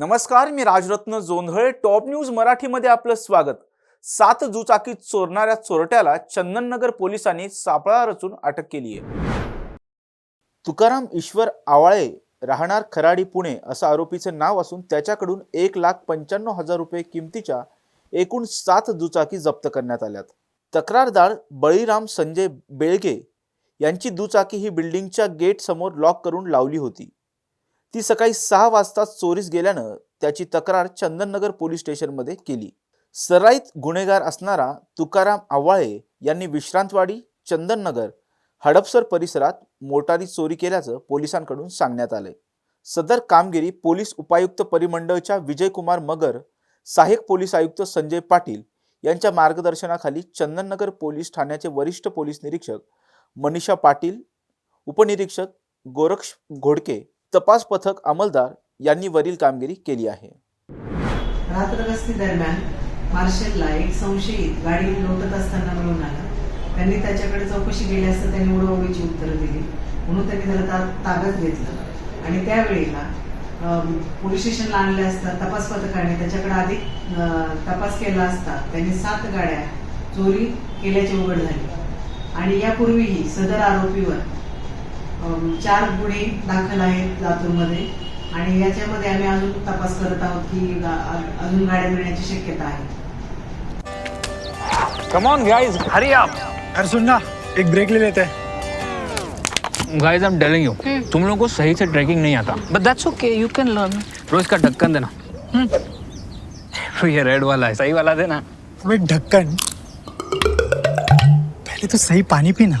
नमस्कार मी Rajratna Jondhale top news मराठीमध्ये आपलं स्वागत. सात दुचाकी चोरणाऱ्या चोरट्याला चंदननगर पोलिसांनी सापळा रचून अटक केली आहे तुकाराम ईश्वर आवाळे राहणार खराडी पुणे असं आरोपीचं नाव असून त्याच्याकडून एक लाख पंच्याण्णव हजार रुपये किमतीच्या एकूण सात दुचाकी जप्त करण्यात आल्यात. तक्रारदार बळीराम संजय बेळगे यांची दुचाकी ही बिल्डिंगच्या गेट समोर लॉक करून लावली होती. ती सकाळी सहा वाजता चोरीस गेल्यानं त्याची तक्रार चंदननगर पोलीस स्टेशनमध्ये केली. सराईत गुन्हेगार असणारा तुकाराम आव्हाळे यांनी विश्रांतवाडी चंदननगर हडपसर परिसरात मोटारी चोरी केल्याचं पोलिसांकडून सांगण्यात आलंय. सदर कामगिरी पोलीस उपायुक्त परिमंडळच्या विजयकुमार मगर सहाय्यक पोलीस आयुक्त संजय पाटील यांच्या मार्गदर्शनाखाली चंदननगर पोलीस ठाण्याचे वरिष्ठ पोलीस निरीक्षक मनीषा पाटील उपनिरीक्षक गोरक्ष घोडके तपास पथक अंमलदार यांनी वरील कामगिरी केली आहे. रात्रगस्ती दरम्यान मार्शलला एक संशयित गाडी लोटत असताना मिळून आला. त्यांनी त्याच्याकडे चौकशी केली असता त्यांनी उडवडीची उत्तरं दिली. म्हणून त्यांनी त्याला ता- ताब्यात घेतलं. आणि त्यावेळेला पोलीस स्टेशनला आणले असता तपास पथकाने त्याच्याकडे अधिक तपास केला असता त्यांनी सात गाड्या चोरी केल्याचे उघड झाले. आणि यापूर्वीही सदर आरोपीवर चार गुन्हे दाखल आहेत लातूरमध्ये. आणि याच्यामध्ये आम्ही अजून तपास करत आहोत की अजून गाड्या मिळण्याची शक्यता आहे. Come on guys hurry up अरे सुन ना एक ब्रेक ले लेते. हैं guys I am telling you तुम लोगों को सही से ट्रैकिंग नहीं आता. But that's okay you can learn रोज का ढक्कन देना. हम्म। ये रेड वाला है सही वाला देना. ढक्कन पहले तो सही पानी पीना.